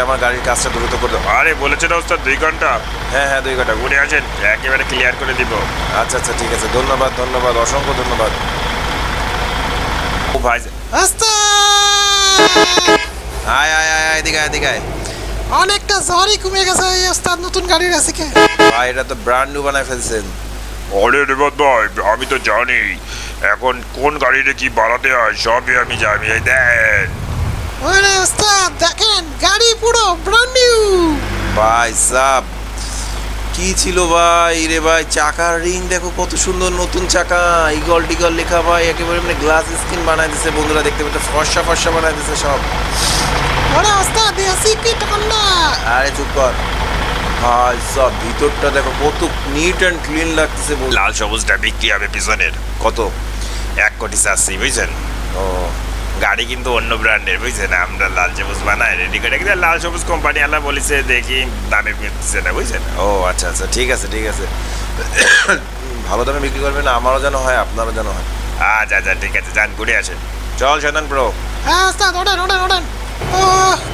আমার গাড়ির কাজটা দ্রুত করে দাও। আরে বলেছে না ওস্তাদ দুই ঘণ্টা? হ্যাঁ হ্যাঁ দুই ঘণ্টা। ঘুরে আসেন একেবারে ক্লিয়ার করে দিব। আচ্ছা আচ্ছা ঠিক আছে। ধন্যবাদ ধন্যবাদ অসংখ্য ধন্যবাদ। ও ভাই আয় আয় আয় আয় এদিকে আয়, এদিকে আয়। অনেকটা জ্বরই কমে গেছে এই ওস্তাদ নতুন গাড়ির আছে কে? ভাই এটা তো ব্র্যান্ড নিউ বানায় ফেলছেন। আরে রেবত ভাই আমি তো জানি। এখন কোন গাড়িতে কি বাড়াতে হয় সবই আমি জানি। এই দেন। ওরে ওস্তাদ দেখেন গাড়ি পুরো ব্র্যান্ড নিউ ভাই সাব কি ছিল ভাই রে ভাই? চাকার রিং দেখো কত সুন্দর নতুন চাকা। ইগল টিগল লেখা ভাই একেবারে মানে গ্লাস স্ক্রিন বানায় দিছে বন্ধুরা দেখতে পাচ্ছে ফর্সা ফর্সা বানায় দিছে সব। ওরে ওস্তাদ এসি কি ঠান্ডা? আরে চুপ কর। ভাই সব ভিতরটা দেখো কত নিট অ্যান্ড ক্লিন লাগতেছে লাল সবুজটা বিক্রি হবে পিছনের। কত? এক কোটি চাচ্ছি বুঝছেন? ও। গাড়ি কিন্তু অন্য ব্র্যান্ডের বুঝছেন? আমরা লাল সবুজ বানাই রেডি করে কিন্তু লাল সবুজ কোম্পানি আলা বলেছে দেখি দামে মিলছে না বুঝছেন? ও আচ্ছা আচ্ছা ঠিক আছে ঠিক আছে। ভালো দামে বিক্রি করবেন আমারও যেন হয় আপনারও যেন হয়। আচ্ছা আচ্ছা ঠিক আছে যান ঘুরে আসেন। চল শয়তান প্রো হ্যাঁ ওস্তাদ ওঠেন ওঠেন ওঠেন। ও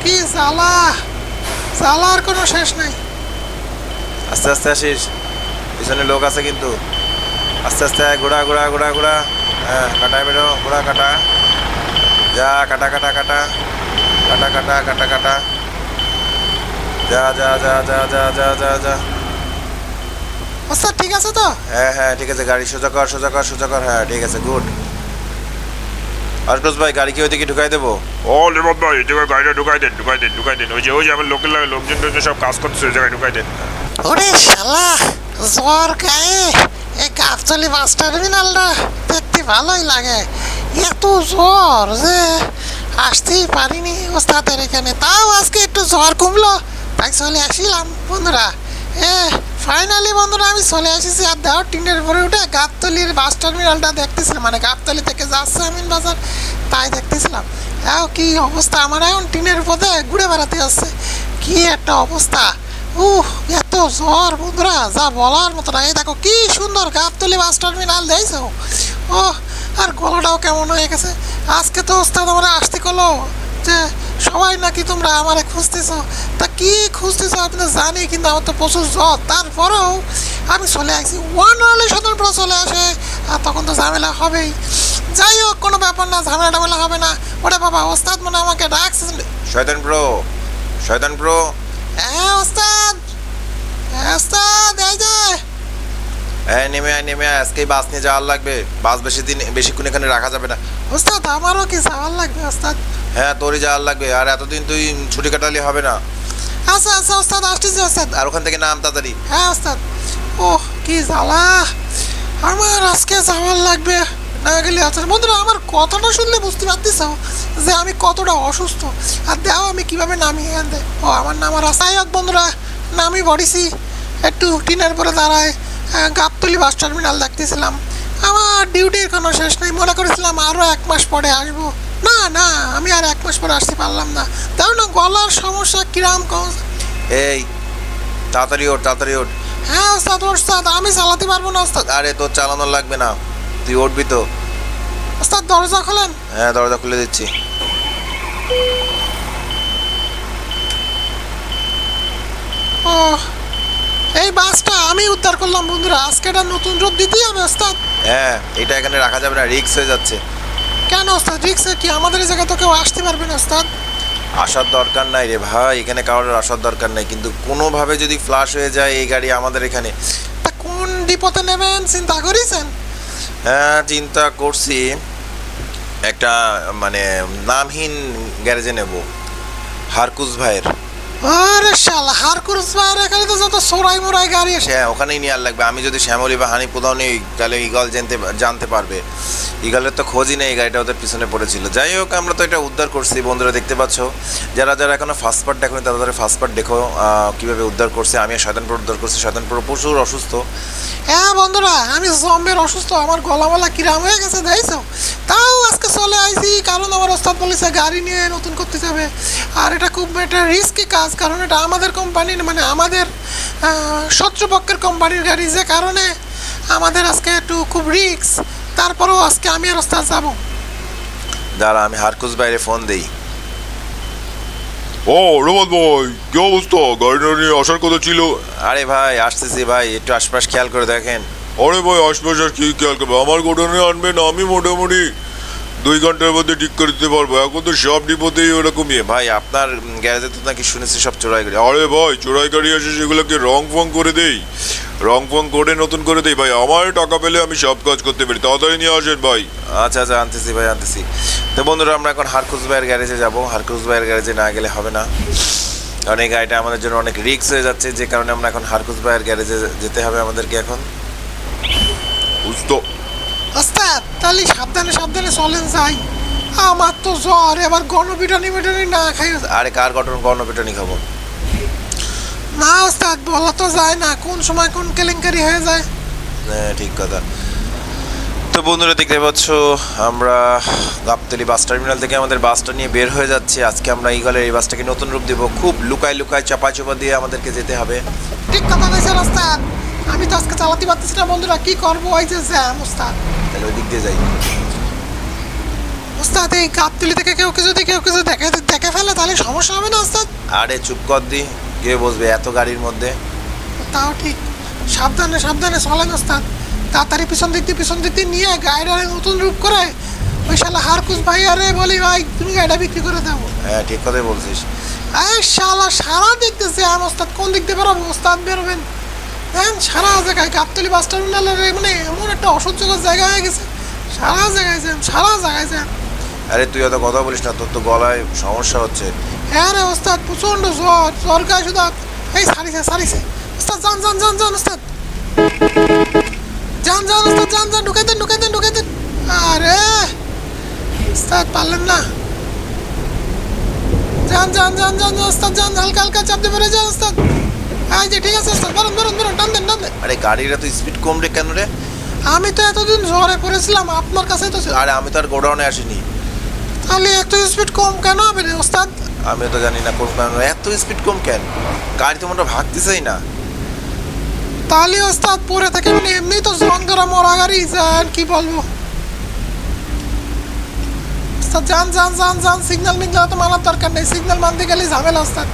কি জ্বালা। জ্বালার কোনো শেষ নাই। আস্তে আস্তে আসিস। পিছনে লোক আছে কিন্তু। আস্তে আস্তে ঘোড়া ঘোড়া ঘোড়া ঘোড়া হ্যাঁ কাটায় বেরো ঘোড়া কাটা। যা কাটা কাটা কাটা। কাটা কাটা কাটা কাটা। যা যা যা যা যা যা যা যা। ওস্তাদ ঠিক আছে তো? হ্যাঁ হ্যাঁ ঠিক আছে গাড়ি সোজা কর সোজা কর সোজা কর। হ্যাঁ ঠিক আছে গুড। আশকোস ভাই গাড়ি কি ওইদিকে ঢুকাই দেবো? ও লেবত ভাই এই জায়গায় গাড়িটা ঢুকাই দেন ঢুকাই দেন ঢুকাই দেন। ওই যে ওই যে আমার লোকের লাগে লোকজন টোকজন সব কাজ করতেছে ওই জায়গায় ঢুকাই দেন। ওরে শালা জ্বর গায়ে। এই গাবতলি বাস টার্মিনালটা দেখতে ভালোই লাগে। এত জ্বর যে আসতেই পারিনি ওস্তাদের এখানে। তাও আজকে একটু জ্বর কমলো। তাই চলে আসিলাম, বন্ধুরা। এ ফাইনালি বন্ধুরা, আমি চলে এসেছি আর দেওয়ার টিনের উপরে উঠে গাবতলির বাস টার্মিনালটা দেখতেছিলাম মানে গাবতলি থেকে যাচ্ছে আমিন বাজার, তাই দেখতেছিলাম। এও, কি অবস্থা আমার এখন? টিনের উপরে ঘুরে বেড়াতে হচ্ছে। কি একটা অবস্থা। উহ, এত জ্বর বন্ধুরা, যা বলার মতো না। এই দেখো, কি সুন্দর গাবতলি বাস টার্মিনাল দেখছ? ও আর গলাটাও কেমন হয়ে গেছে? আজকে তো ওস্তাদ আমরা আসতে করল যে সবাই নাকি তোমরা আমারে খুঁজতেছ। তা কি খুঁজতেছ আপনি তো জানি কিন্তু আমার তো প্রচুর জ্বর। তারপরেও আমি চলে আসছি ওয়ান হলে স্বতন্ত্র চলে আসে আর তখন তো ঝামেলা হবেই। যাই হোক কোনো ব্যাপার না ঝামেলা টামেলা হবে না। ওরে বাবা ওস্তাদ মনে আমাকে ডাকছে। শয়তান প্রো শয়তান প্রো হ্যাঁ ওস্তাদ। হ্যাঁ হ্যাঁ নেমে আয় নেমে আয় আজকেই বাস নিয়ে যাওয়ার লাগবে। বাস বেশি দিন বেশিক্ষণ এখানে রাখা যাবে না। ওস্তাদ আমারও কি সাওয়াল লাগবে ওস্তাদ? হ্যাঁ তোরই যাওয়ার লাগবে আর এতদিন তুই ছুটি কাটালে হবে না। আচ্ছা আচ্ছা ওস্তাদ আসতেছি ওস্তাদ। আর ওখান থেকে নাম তাড়াতাড়ি। হ্যাঁ ওস্তাদ। ওহ কি জ্বালা। আমার আজকে সাওয়াল লাগবে। না গেলে আচ্ছা বন্ধুরা আমার কথাটা শুনলে বুঝতে পারতেছ যে আমি কতটা অসুস্থ। আর দেও আমি কীভাবে নামি এখান ও আমার নাম হোক বন্ধুরা নামি বড়িছি। একটু টিনের পরে দাঁড়ায়। গাবতলি বাস টার্মিনাল দেখতেছিলাম। আমার ডিউটির কোনো শেষ নেই। মনে করেছিলাম আরও এক মাস পরে আসব। না না আমি আর এক মাস পরে আসতে পারলাম না। তাও না গলার সমস্যা কিরাম কম। এই তাড়াতাড়ি ওঠ তাড়াতাড়ি ওঠ। হ্যাঁ ওস্তাদ ওস্তাদ আমি চালাতে পারব না ওস্তাদ। আরে তোর চালানো লাগবে না। তুই উঠবি তো। ওস্তাদ দরজা খোলেন? হ্যাঁ দরজা খুলে দিচ্ছি। ও এই বাসটা আমি উদ্ধার করলাম বন্ধুরা। আজকে এটা নতুন রূপ দিতেই হবে ওস্তাদ। হ্যাঁ এটা এখানে রাখা যাবে না রিক্স হয়ে যাচ্ছে। কেন ওস্তাদ? রিক্সে কি? আমাদের এই জায়গায় তো কেউ আসতে পারবে না ওস্তাদ। আসার দরকার নাই রে ভাই এখানে কারোর আসার দরকার নাই। কিন্তু কোনোভাবে যদি ফ্লাশ হয়ে যায় এই গাড়ি আমাদের এখানে। তা কোন ডিপোতে নেবেন? চিন্তা করেছেন? হ্যাঁ চিন্তা করছি। একটা মানে নামহীন গ্যারেজে নেব। হারকুস ভাইয়ের। আরে শালা হারকুরস ভাইয়ের এখানে তো যত সোরাই মোরাই গাড়ি হ্যাঁ ওখানেই নিয়ে আর লাগবে। আমি যদি শ্যামলি বা হানি কোথাও নেই তাহলে ইগল জানতে জানতে পারবে। ইগলের তো খোঁজই নেই গাড়িটা ওদের পিছনে পড়েছিল। যাই হোক আমরা তো এটা উদ্ধার করছি বন্ধুরা দেখতে পাচ্ছ। যারা যারা এখনও ফার্স্ট পার্ট দেখো তারা তারা ফার্স্ট পার্ট দেখো কীভাবে উদ্ধার করছে। আমি শয়তানপুর উদ্ধার করছি। শয়তানপুর প্রচুর অসুস্থ। হ্যাঁ বন্ধুরা আমি জম্বের অসুস্থ। আমার গলামালা কিরাম হয়ে গেছে দেখছ? তাও আজকে চলে আইছি কারণ আমার ওস্তাদ বলেছে গাড়ি নিয়ে নতুন করতে যাবে। আর এটা খুব একটা রিস্কি কাজ কারণ এটা আমাদের কোম্পানির মানে আমাদের শত্রুপক্ষের কোম্পানির গাড়ি যে কারণে আমাদের আজকে একটু খুব রিস্ক তারপরেও আজকে আমি আর ওস্তাদ যাব। দাঁড়া আমি হারকুস বাইরে ফোন দেই। ও রোমান ভাই কি অবস্থা? গাড়িটা নিয়ে আসার কথা ছিল। আরে ভাই আসতেছি ভাই একটু আশপাশ খেয়াল করে দেখেন। আরে ভাই আশপাশ আর কি খেয়াল করবে? আমার গোডাউনে আনবেন আমি মোটামুটি দুই ঘণ্টার মধ্যে ঠিক করে দিতে পারব। এখন তো সব ডিপোতেই ওরকমই। ভাই আপনার গ্যারেজে তো নাকি শুনেছি সব চোরাই গাড়ি আরে ভাই চোরাই গাড়ি আসে সেগুলোকে রং ফং করে দেই। রং ফং করে নতুন করে দেই। ভাই আমার টাকা পেলে আমি সব কাজ করতে পারি। তাড়াতাড়ি নিয়ে আসেন ভাই। আচ্ছা আচ্ছা আনতেছি ভাই আনতেছি। তো বন্ধুরা আমরা এখন হারকুস ভাইয়ের গ্যারেজে যাব। হারকুস ভাইয়ের গ্যারেজে না গেলে হবে না। কারণ এই গাড়িটা আমাদের জন্য অনেক রিস্ক হয়ে যাচ্ছে। যে কারণে আমরা এখন হারকুস ভাইয়ের গ্যারেজে যেতে হবে আমাদেরকে এখন। বুঝতো। ওস্তাদ তাহলে সাবধানে সাবধানে চলেন যাই। আমার তো জ্বর এবার গণপিটানি মিটানি না খাই। আরে কার গঠন? কর্ণপিটনি খাব। না ওস্তাদ বলা তো যায় না কোন সময় কোন কেলেঙ্কারি হয়ে যায়। হ্যাঁ ঠিক কথা। তো বন্ধুরা দেখতে পাচ্ছ আমরা গাবতলি বাস টার্মিনাল থেকে আমাদের বাসটা নিয়ে বের হয়ে যাচ্ছি। আজকে আমরা ইগলের এই বাসটাকে নতুন রূপ দেবো। খুব লুকায় লুকায় চাপা চাপা দিয়ে আমাদেরকে যেতে হবে। ঠিক কথা কইছেন ওস্তাদ আমি তো আজকে চালাতে পারতেছি না বন্ধুরা কি করব? ওই যে জ্যাম ওস্তাদ। তাহলে ওই দিক দিয়ে যাই। ওস্তাদ এই গাবতলি থেকে কেউ কিছু যদি কেউ কিছু দেখে দেখে ফেলে তাহলে সমস্যা হবে না ওস্তাদ? আরে চুপ কর দি কে বসবে এত গাড়ির মধ্যে? তাও ঠিক। সাবধানে সাবধানে চলেন ওস্তাদ। তাড়াতাড়ি পিছন দিক দিয়ে পিছন দিক দিয়ে নিয়ে গাড়িটা নতুন রূপ করে ওই শালা হারকুস ভাই আরে বলি ভাই তুমি গাড়িটা বিক্রি করে দাও। হ্যাঁ ঠিক কথাই বলছিস। এই শালা সারা দেখতেছে আম ওস্তাদ। কোন দিক দিয়ে বেরোবো? ওস্তাদ বেরোবেন। সারা জায়গায় গাবতলি বাস টার্মিনালের মানে এমন একটা অসহ্যকর জায়গা হয়ে গেছে। সারা জায়গায় জ্যাম সারা জায়গায় জ্যাম আরে তুই অত কথা বলিস না তোর তো গলায় সমস্যা হচ্ছে। হ্যাঁ রে ওস্তাদ প্রচণ্ড জ্বর জ্বর গায়ে শুধু এই সারিছে সারিছে। ওস্তাদ যান যান যান যান ওস্তাদ। যান যান ওস্তাদ যান যান ঢুকে দেন ঢুকে দেন ঢুকে দেন। আরে ওস্তাদ পারলেন না। যান যান যান যান ওস্তাদ যান হালকা হালকা চাপ দিয়ে বেরো যান ওস্তাদ। এই যে ঠিক আছে ওস্তাদ বরুন বরুন বরুন টান দেন টান দেন। আরে গাড়িটা তো স্পিড কম রে কেন রে? আমি তো এতদিন জ্বরে পড়েছিলাম আপনার কাছে তো ছিল। আরে আমি তো আর গোডাউনে আসিনি। তাহলে এত স্পিড কম কেন হবে রে ওস্তাদ? আমি তো জানি না কোন কারণে। এত স্পিড কম কেন? গাড়ি তো মনে হয় ভাগতেছেই না। তাহলে ওস্তাদ পরে থেকে মানে এমনি তো জং ধরা মরা গাড়ি যান কি বলব? ওস্তাদ যান যান যান যান সিগন্যাল মিগন্যাল তো মানার দরকার নেই। সিগন্যাল মানতে গেলে ঝামেলা ওস্তাদ।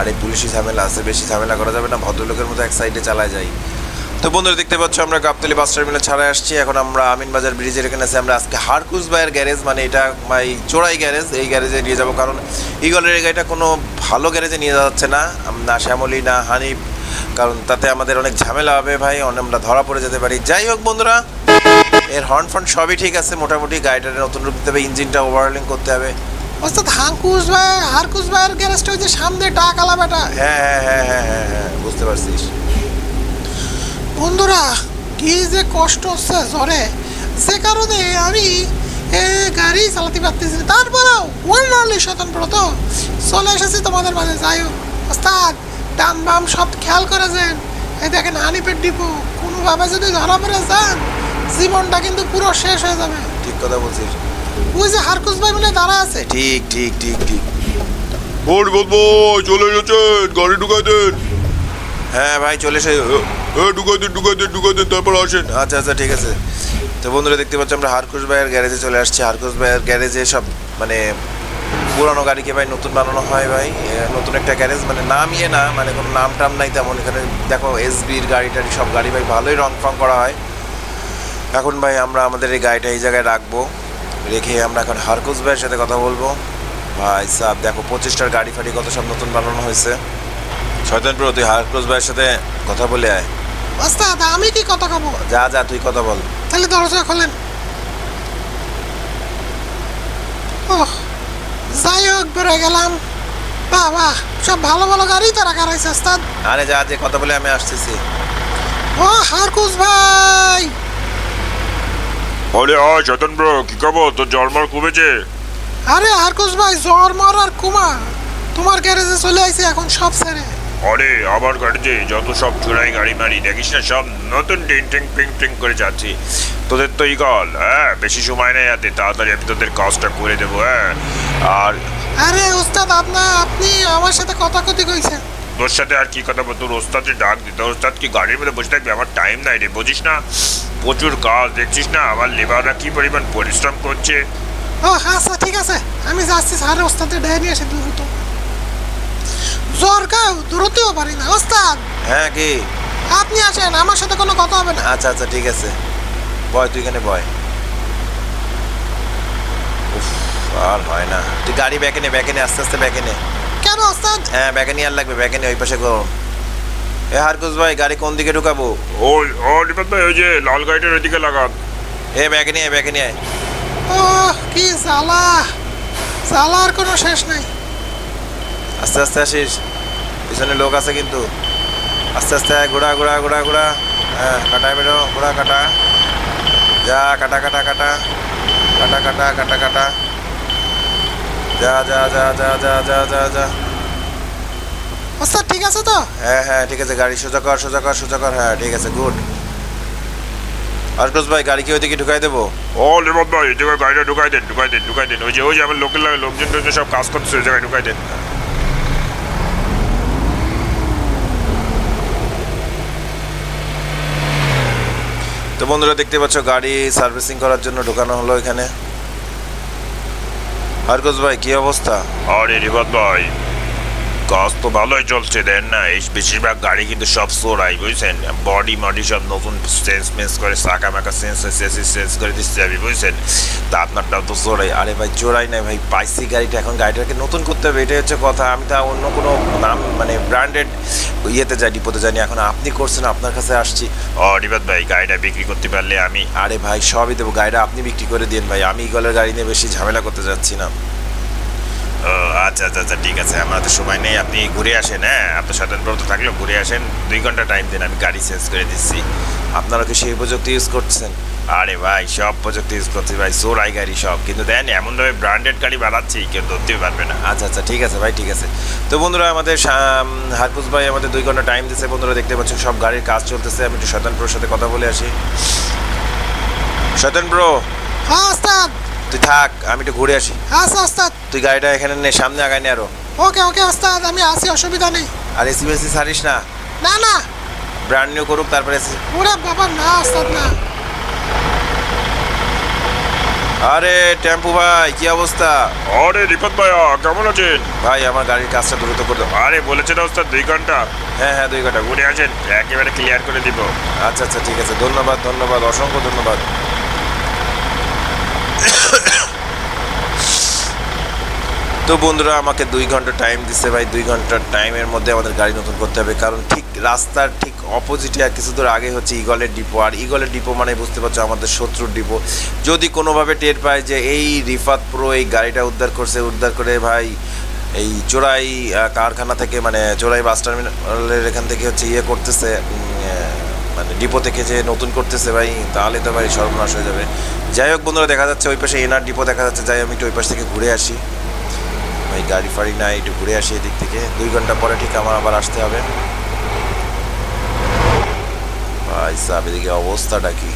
আরে পুলিশি ঝামেলা আছে, বেশি ঝামেলা করা যাবে না, ভদ্রলোকের মতো এক সাইডে চালায় যাই। তো বন্ধুরা, দেখতে পাচ্ছ আমরা গাবতলি বাস টার্মিনাল ছাড়া আসছি। এখন আমরা আমিনবাজার ব্রিজের এখানে আছি। আমরা আজকে হারকুস ভাইয়ের গ্যারেজ মানে এটা এই চোরাই গ্যারেজ এই গ্যারেজে নিয়ে যাব। কারণ ইগলের এই গাড়িটা কোনো ভালো গ্যারেজে নিয়ে যাচ্ছে না। না শ্যামলি, না হানিফ, কারণ তাতে আমাদের অনেক ঝামেলা হবে ভাই অনেক আমরা ধরা পড়ে যেতে পারি। যাই হোক বন্ধুরা, এর হর্ন ফর্ন সবই ঠিক আছে। মোটামুটি গাড়িটার নতুন রূপ দিতে হবে, ইঞ্জিনটা ওভারহলিং করতে হবে। ওস্তাদ হাঙ্কুস ভাই হারকুস ভাইয়ের গ্যারেজটা ওই যে সামনে টাকালা বেটা। হ্যাঁ হ্যাঁ হ্যাঁ হ্যাঁ হ্যাঁ হ্যাঁ বুঝতে পারছিস। বন্ধুরা কি যে কষ্ট হচ্ছে জ্বরে সে কারণে আমি এ গাড়ি চালাতে পারতেছি না। তারপরেও ওয়ার্নারলি স্বতন্ত্র তো চলে এসেছি তোমাদের মাঝে যাই হোক। ওস্তাদ ডান বাম সব খেয়াল করে যান। এই দেখেন হানিপের ডিপো কোনোভাবে যদি ধরা পড়ে যান জীবনটা কিন্তু পুরো শেষ হয়ে যাবে। ঠিক কথা বলছিস। ওই যে হারকুস ভাই বলে দাঁড়া আছে। ঠিক ঠিক ঠিক ঠিক। ওর বলব চলে এসেছেন গাড়ি ঢুকাই দেন। হ্যাঁ ভাই চলে এসে এ ঢুকাই দেন ঢুকাই দেন ঢুকাই দেন তারপর আসেন। আচ্ছা আচ্ছা ঠিক আছে। তো বন্ধুরা দেখতে পাচ্ছ আমরা হারকুশ ভাইয়ের গ্যারেজে চলে আসছি। হারকুশ ভাইয়ের গ্যারেজে সব মানে পুরানো গাড়িকে ভাই নতুন বানানো হয় ভাই? নতুন একটা গ্যারেজ মানে নাম ইয়ে না মানে কোনো নাম টাম নাই তেমন। এখানে দেখো এসবির গাড়ি টাড়ি সব গাড়ি ভাই ভালোই রং ফং করা হয়। এখন ভাই আমরা আমাদের এই গাড়িটা এই জায়গায় রাখব। রেখে আমরা এখন হারকুশ ভাইয়ের সাথে কথা বলব। ভাই সাহ দেখো পঁচিশটার গাড়ি ফাড়ি কত সব নতুন বানানো হয়েছে। শয়তানপুর তুই হারকুশ ভাইয়ের সাথে কথা বলে আয়। ওস্তাদ আমি কি কথা কব? যা যা তুই কথা বল। তাহলে দরজা খোলেন। ওহ যাই হোক বেরোয় গেলাম। বাহ বাহ সব ভালো ভালো গাড়ি তো রাখা রয়েছে ওস্তাদ। আরে যা যে কথা বলে আমি আসতেছি। ও হারকুস ভাই! বলে হয় চতন ব্রো কি খবর? তোর জন্মর কমেছে? আরে হারকুস ভাই জ্বর মর আর কুমা। তোমার গ্যারেজে চলে আইছে এখন সব ছেড়ে। আরে আবার গাড়িতে যত সব চোরাই গাড়ি মারি দেখিস না সব নতুন টিং টিং পিং টিং করে যাচ্ছি। তোদের তো ইগল হ্যাঁ? বেশি সময় নেই হাতে তাড়াতাড়ি আমি তোদের কাজটা করে দেবো হ্যাঁ? আর আরে ওস্তাদ আপনা আপনি আমার সাথে কথা কথি কইছেন। তোর সাথে আর কি কথা বল তোর ওস্তাদে ডাক দিতে। ওস্তাদ কি গাড়ির মধ্যে বসে থাকবে? আমার টাইম নাই রে। বুঝিস না? প্রচুর কাজ। দেখছিস না? আমার লেবাররা কি পরিমাণ পরিশ্রম করছে? ও আচ্ছা ঠিক আছে। আমি যাচ্ছি স্যার ওস্তাদের ডেয়ে নিয়ে এসে দ্রুত। জ্বর গায়ে দূরতেও পারি না। ওস্তাদ! হ্যাঁ কি? আপনি আসেন আমার সাথে কোনো কথা হবে না। আচ্ছা আচ্ছা ঠিক আছে। বয় তুই এখানে বয়। উফ, আর হয় না। তুই গাড়ি ব্যাকে নে ব্যাকে নে আস্তে আস্তে ব্যাকে নে। কেন ওস্তাদ? হ্যাঁ ব্যাকে নিয়ে আর লাগবে ব্যাকে নে ওই পাশে গো এ হারকুস ভাই গাড়ি কোন দিকে ঢুকাবো? ওই ও রিপন ভাই ওই যে লাল গাড়িটার ওইদিকে লাগান। এ ব্যাকে নিয়ে ব্যাকে নিয়ে আয়। ও কি জ্বালা। জ্বালার কোনো শেষ নাই। আস্তে আস্তে আসিস। পিছনে লোক আছে কিন্তু। আস্তে আস্তে ঘোড়া ঘোড়া ঘোড়া ঘোড়া হ্যাঁ কাটা বেরো ঘোড়া কাটা। যা কাটা কাটা কাটা। কাটা কাটা কাটা কাটা। যা যা যা যা যা যা যা যা। ওস্তাদ ঠিক আছে তো? হ্যাঁ হ্যাঁ ঠিক আছে গাড়ি সোজা কর সোজা কর সোজা কর হ্যাঁ ঠিক আছে গুড। আরকোস ভাই গাড়ি কি ওইদিকে ঢুকাই দেবো? ও রিপন ভাই এই জায়গায় গাড়িটা ঢুকাই দেন ঢুকাই দেন ঢুকাই দেন। ওই যে ওই যে আমার লোকের লাগে লোকজন টোকজন সব কাজ করতেছে ওই জায়গায় ঢুকাই দেন। তো বন্ধুরা দেখতে পাচ্ছ গাড়ি সার্ভিসিং করার জন্য ঢোকানো হলো এখানে। আরকোস ভাই কি অবস্থা? আরে রিপন ভাই কাজ তো ভালোই চলছে দেন না? এই বেশিরভাগ গাড়ি কিন্তু সব চোরাই বুঝছেন? বডি মডি সব নতুন সেন্স মেন্স করে সাকা মাকা সেন্স সেন্স সেন্স করে দিচ্ছে আমি বুঝছেন? তা আপনারটাও তো চোরাই। আরে ভাই চোরাই নাই ভাই পাইছি গাড়িটা এখন গাড়িটাকে নতুন করতে হবে এটাই হচ্ছে কথা। আমি তা অন্য কোনো নাম মানে ব্র্যান্ডেড ইয়েতে যাই ডিপোতে জানি এখন আপনি করছেন আপনার কাছে আসছি। ও রিপন ভাই গাড়িটা বিক্রি করতে পারলে আমি আরে ভাই সবই দেবো গাড়িটা আপনি বিক্রি করে দিন ভাই আমি ইগলের গাড়ি নিয়ে বেশি ঝামেলা করতে যাচ্ছি না। ও আচ্ছা আচ্ছা আচ্ছা ঠিক আছে আমার তো সময় নেই আপনি ঘুরে আসেন হ্যাঁ? আপনার স্বতন্ত্র তো থাকলেও ঘুরে আসেন দুই ঘণ্টা টাইম দিন আমি গাড়ি চেঞ্জ করে দিচ্ছি। আপনারা কি সেই প্রযুক্তি ইউজ করছেন? আরে ভাই সব প্রযুক্তি ইউজ করছি ভাই সোরাই গাড়ি সব। কিন্তু দেন এমনভাবে ব্র্যান্ডেড গাড়ি বানাচ্ছি কেউ ধরতেই পারবে না। আচ্ছা আচ্ছা ঠিক আছে ভাই ঠিক আছে। তো বন্ধুরা আমাদের হারকুস ভাই আমাদের দুই ঘণ্টা টাইম দিচ্ছে বন্ধুরা দেখতে পাচ্ছেন সব গাড়ির কাজ চলতেছে আমি একটু শয়তান প্রোর সাথে কথা বলে আসি। শয়তান ব্রো হ্যাঁ ওস্তাদ। তুই থাক আমি একটু ঘুরে আসি। আচ্ছা ওস্তাদ। তুই গাড়িটা এখানে নে সামনে আগাই নে আরও। ওকে ওকে ওস্তাদ আমি আসি অসুবিধা নেই। আর এসি বেসি ছাড়িস না? না না। ব্র্যান্ড নিউ করুক তারপরে এসি ওরে বাবা না ওস্তাদ না। আরে টেম্পু ভাই কি অবস্থা? আরে রিপন ভাইয়া কেমন আছেন? ভাই আমার গাড়ির কাজটা দ্রুত করে দাও। আরে বলেছেন ওস্তাদ দুই ঘণ্টা? হ্যাঁ হ্যাঁ দুই ঘণ্টা। ঘুরে ঘুরে আসেন একেবারে ক্লিয়ার করে দিব। আচ্ছা আচ্ছা ঠিক আছে। ধন্যবাদ ধন্যবাদ অসংখ্য ধন্যবাদ। তো বন্ধুরা, আমাকে দুই ঘণ্টা টাইম দিচ্ছে ভাই। দুই ঘণ্টার টাইমের মধ্যে আমাদের গাড়ি নতুন করতে হবে। কারণ ঠিক রাস্তার ঠিক অপোজিটে আর কিছু দূর আগে হচ্ছে ইগলের ডিপো আর ইগলের ডিপো মানে বুঝতে পারছ, আমাদের শত্রুর ডিপো যদি কোনোভাবে টের পায় যে এই রিফাত প্রো এই গাড়িটা উদ্ধার করছে, উদ্ধার করে ভাই এই চোরাই কারখানা থেকে মানে চোরাই বাস টার্মিনালের এখান থেকে হচ্ছে ইয়ে করতেছে মানে ডিপো থেকে যে নতুন করতেছে ভাই, তাহলে তো ভাই সর্বনাশ হয়ে যাবে। যাই হোক বন্ধুরা, দেখা যাচ্ছে ওই পাশে এনার ডিপো দেখা যাচ্ছে। যাই আমি একটু ওই পাশ থেকে ঘুরে আসি। ভাই গাড়ি ফাড়ি নাই, একটু ঘুরে আসি এদিক থেকে। দুই ঘণ্টা পরে ঠিক আমার আবার আসতে হবে। ভাই সাহেব, এদিকে অবস্থাটা কি?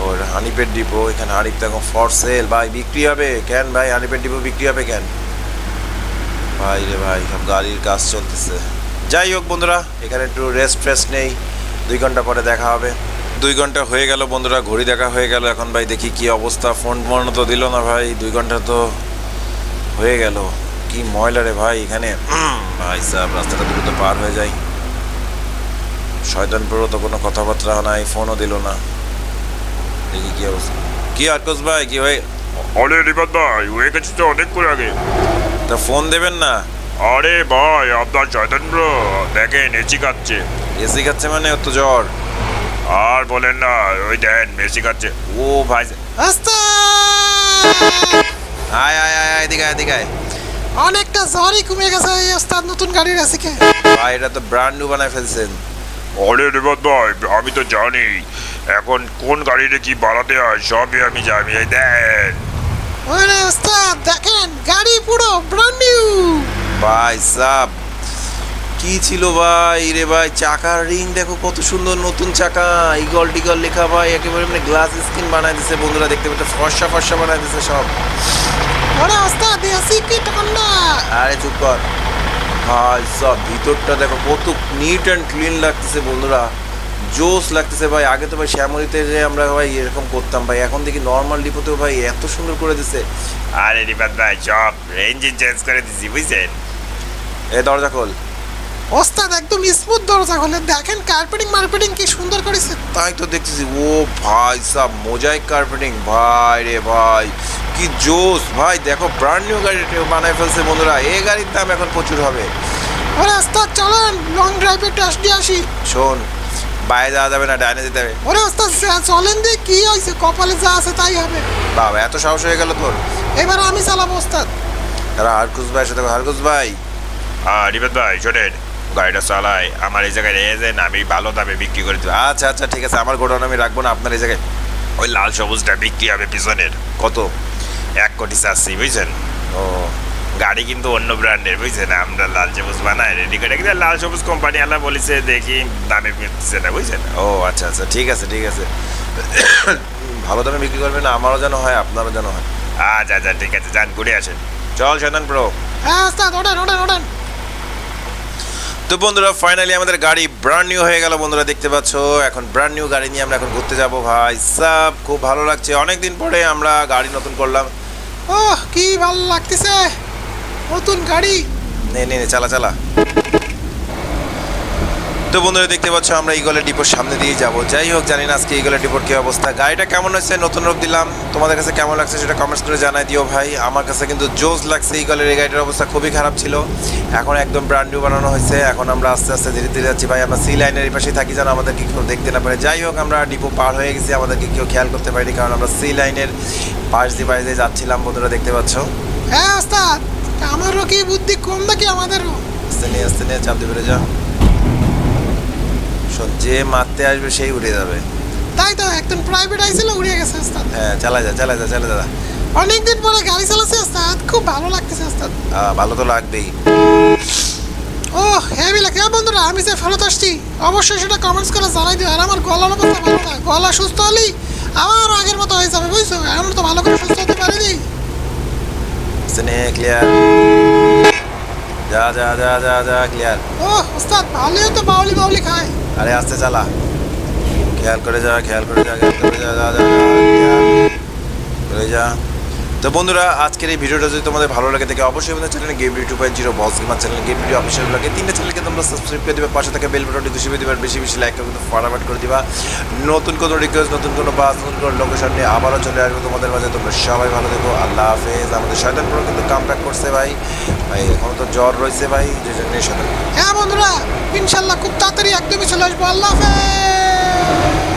ও, এটা হানিপেট ডিপো, এখানে হানিপ তো এখন ফর সেল ভাই, বিক্রি হবে কেন ভাই? হানিপেট ডিপো বিক্রি হবে কেন? ভাই রে ভাই, সব গাড়ির কাজ চলতেছে। যাই হোক বন্ধুরা, এখানে একটু রেস্ট ফ্রেস্ট নেই। দুই ঘণ্টা পরে দেখা হবে। দুই ঘণ্টা হয়ে গেল বন্ধুরা ঘড়ি দেখা হয়ে গেল। এখন ভাই দেখি কি অবস্থা। ফোন মনে তো দিল না ভাই দুই ঘণ্টা তো হয়ে গেল। কি ময়লা রে ভাই এখানে। ভাই সাহেব রাস্তাটা দ্রুত পার হয়ে যায়। শয়তানপুরও তো কোনো কথাবার্তা নাই ফোনও দিল না। দেখি কি অবস্থা। কি আরকস ভাই কি ভাই আরে রিপন ভাই হয়ে গেছে তো অনেক করে আগে। তা ফোন দেবেন না? আরে ভাই আপনার চৈতন্য দেখেন এসি খাচ্ছে। এসি খাচ্ছে মানে অত জ্বর। আর বলেন না ওই দেন মেসি খাচ্ছে। ও ভাই আয় আয় আয় এদিকে আয়, এদিকে আয়। অনেকটা জ্বরই কমে গেছে এই ওস্তাদ নতুন গাড়ির আসিকে ভাই এটা তো ব্র্যান্ড নিউ বানায় ফেলছেন। আরে রিপন ভাই আমি তো জানি। এখন কোন গাড়িতে কি বাড়াতে হয় সবই আমি জানি। এই দেন। ওরে ওস্তাদ দেখেন গাড়ি পুরো ব্র্যান্ড নিউ ভাই সাব কি ছিল ভাই? রে ভাই চাকার রিং দেখো কত সুন্দর নতুন চাকা। ইগল টিগল লেখা ভাই একেবারে মানে গ্লাস স্ক্রিন বানায় দিছে বন্ধুরা দেখতে পাচ্ছে ফর্সা ফর্সা বানায় দিছে সব। ওরে ওস্তাদ এসি কি আরে চুপ কর। ভাই সব ভিতরটা দেখো কত নিট অ্যান্ড ক্লিন লাগতেছে বন্ধুরা। জোস লাগতেছে ভাই। আগে তো ভাই শ্যামলিতে যে আমরা ভাই এরকম করতাম ভাই এখন দেখি নর্মাল ডিপোতেও ভাই এত সুন্দর করে দিছে। আরে রিপাত ভাই সব ইঞ্জিন চেঞ্জ করে দিছি বুঝছেন? এ দরজা খোল। ওস্তাদ একদম স্মুথ দরজা হলে দেখেন কার্পেটিং মার্কেটিং কি সুন্দর করেছে। তাই তো দেখতেছি ও ভাই সব মোজাইক কার্পেটিং ভাই রে ভাই কি জোস ভাই দেখো ব্র্যান্ড নিউ গাড়ি বানায় ফেলছে বন্ধুরা এই গাড়ির দাম এখন প্রচুর হবে। ওরে ওস্তাদ চলেন লং ড্রাইভে টেস্ট দিয়ে আসি। শোন বাইরে যাওয়া যাবে না ডাইনে যেতে হবে। ওরে ওস্তাদ চলেন দিয়ে কি হয়েছে? কপালে যা আছে তাই হবে। বাবা এত সাহস হয়ে গেল তোর। এবার আমি চালাবো ওস্তাদ। তারা হারকুস ভাই সাথে হারকুস ভাই। আর রিপাত ভাই শোনেন গাড়িটা চালাই। আমার এই জায়গায় রেখে না আমি ভালো দামে বিক্রি করে দেবো। আচ্ছা আচ্ছা ঠিক আছে, আমার গোডাউন আমি রাখব না, আপনার এই জায়গায়। ওই লাল সবুজটা বিক্রি হবে পিছনের। কত? এক কোটি চাচ্ছি, বুঝছেন? ও, গাড়ি কিন্তু অন্য ব্র্যান্ডের, বুঝছেন? আমরা লাল সবুজ বানাই রেডি করে কিন্তু লাল সবুজ কোম্পানি আলা বলেছে, দেখি দামে মিলছে না, বুঝছেন? ও আচ্ছা আচ্ছা ঠিক আছে ঠিক আছে। ভালো দামে বিক্রি করবেন, আমারও যেন হয়, আপনারও যেন হয়। আচ্ছা আচ্ছা ঠিক আছে, যান, ঘুরে আসেন। চল শয়তান প্রো হ্যাঁ ওঠেন ওঠেন ওঠেন। তো বন্ধুরা ফাইনালি আমাদের গাড়ি ব্র্যান্ড নিউ হয়ে গেল বন্ধুরা দেখতে পাচ্ছ। এখন ব্র্যান্ড নিউ গাড়ি নিয়ে আমরা এখন ঘুরতে যাব ভাই। সব খুব ভালো লাগছে। অনেক দিন পরে আমরা গাড়ি নতুন করলাম। ও কি ভালো লাগতেছে। নতুন গাড়ি। নে নে নে চালা চালা। তো বন্ধুরা দেখতে পাচ্ছ আমরা ইগলের ডিপোর সামনে দিয়ে যাব। যাই হোক জানি না আজকে ইগলের ডিপোর কি অবস্থা। গাড়িটা কেমন হয়েছে? নতুন রূপ দিলাম। তোমাদের কাছে কেমন লাগছে সেটা কমেন্টস করে জানাই দিও ভাই। আমার কাছে কিন্তু জোস লাগছে ইগলের এই গাড়িটার অবস্থা খুবই খারাপ ছিল। এখন একদম ব্র্যান্ড নিউ বানানো হয়েছে। এখন আমরা আস্তে আস্তে ধীরে ধীরে যাচ্ছি। ভাই আমরা সি লাইনের এই পাশে থাকি যেন আমাদেরকে কেউ দেখতে না পারে। যাই হোক আমরা ডিপো পার হয়ে গেছি। আমাদেরকে কেউ খেয়াল করতে পারিনি কারণ আমরা সি লাইনের পাশ দিয়ে পাশ দিয়ে যাচ্ছিলাম বন্ধুরা দেখতে পাচ্ছ। হ্যাঁ ওস্তাদ আমারও কি বুদ্ধি কম নাকি আমাদেরও? আস্তে নিয়ে আস্তে নিয়ে চাপ দিয়ে বেড়ে যা। শোন যে মারতে আসবে সেই উড়ে যাবে। তাই তো একদম প্রাইভেট আইছিল উড়ে গেছে ওস্তাদ। হ্যাঁ চালা যা চালা যা চালা যা অনেকদিন পরে গাড়ি চালাচ্ছি ওস্তাদ খুব ভালো লাগতেছে ওস্তাদ। হ্যাঁ ভালো তো লাগবেই। ও হেভি লাগে হ্যাঁ বন্ধুরা আমি যে ফেরত আসছি অবশ্যই সেটা কমেন্টস করে জানাই দিও। আর আমার গলার অবস্থা ভালো না। গলা সুস্থ হলেই আবার আগের মতো হয়ে যাবে বুঝছ? এখন তো ভালো করে সুস্থ হতে পারিনি। ক্লিয়ার যা যা যা যা যা ক্লিয়ার ও ওস্তাদ ভালোই তো বাউলি বাউলি খায় আরে আস্তে চালা খেয়াল করে যা খেয়াল করে যা খেয়াল করে যা যা যা যা, clear। করে যা তো বন্ধুরা, আজকের এই ভিডিওটা যদি তোমাদের ভালো লাগে থাকে অবশ্যই আমাদের চ্যানেলে game two point zero boss gamer channel game video official লাগে তিনটে চ্যানেলকে তোমরা সাবস্ক্রাইব করে দিবে। পাশে থেকে বেল বাটনটি ঘুষিয়ে দিবে বেশি বেশি লাইক করে ফটাফট করে দিবা। নতুন কোনো রিকোয়েস্ট নতুন কোনো বাস নতুন কোনো লোকেশন নিয়ে আবারও চলে আসব তোমাদের মাঝে। তোমরা সবাই ভালো থেকো, আল্লাহ হাফেজ। আমাদের শয়তান পুরো কিন্তু কাম ব্যাক করছে ভাই। ভাই, এখন তো জ্বর রয়েছে ভাই, যে জন্য হ্যাঁ বন্ধুরা, ইনশাল্লাহ খুব তাড়াতাড়ি একদমই চলে আসব। আল্লাহ হাফেজ!